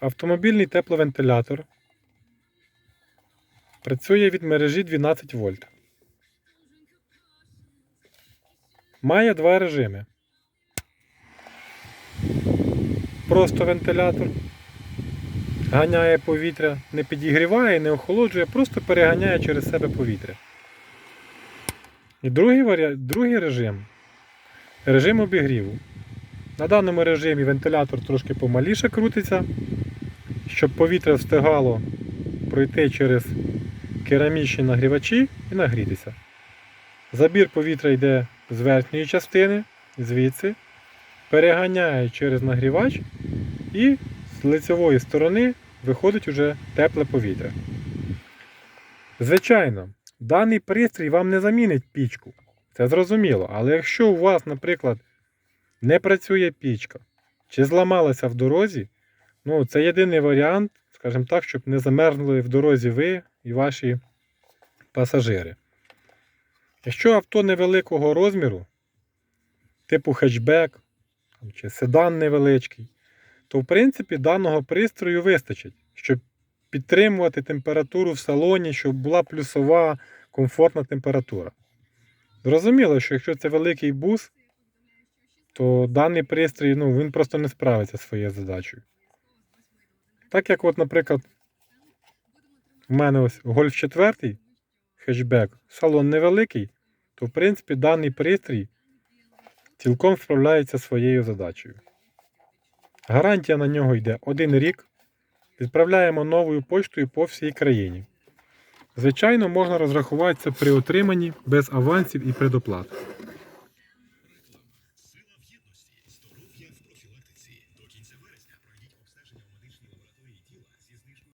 Автомобільний тепловентилятор працює від мережі 12 вольт. Має два режими. Просто вентилятор. Ганяє повітря, не підігріває, не охолоджує, просто переганяє через себе повітря. І другий, варіа... другий режим режим обігріву. На даному режимі вентилятор трошки помаліше крутиться, щоб повітря встигало пройти через керамічні нагрівачі і нагрітися. Забір повітря йде з верхньої частини, звідси, переганяє через нагрівач і з лицевої сторони виходить уже тепле повітря. Звичайно, даний пристрій вам не замінить пічку. Це зрозуміло. Але якщо у вас, наприклад, не працює пічка чи зламалася в дорозі, ну це єдиний варіант, скажімо так, щоб не замерзли в дорозі ви і ваші пасажири. Якщо авто невеликого розміру, типу хетчбек чи седан невеличкий, то в принципі даного пристрою вистачить, щоб підтримувати температуру в салоні, щоб була плюсова комфортна температура. Зрозуміло, що якщо це великий бус, то даний пристрій ну, він просто не справиться зі своєю задачею. Так як, от, наприклад, в мене ось Golf 4 хетчбек, салон невеликий, то в принципі даний пристрій цілком справляється своєю задачею. Гарантія на нього йде один рік. Відправляємо новою поштою по всій країні. Звичайно, можна розрахуватися при отриманні без авансів і предоплат.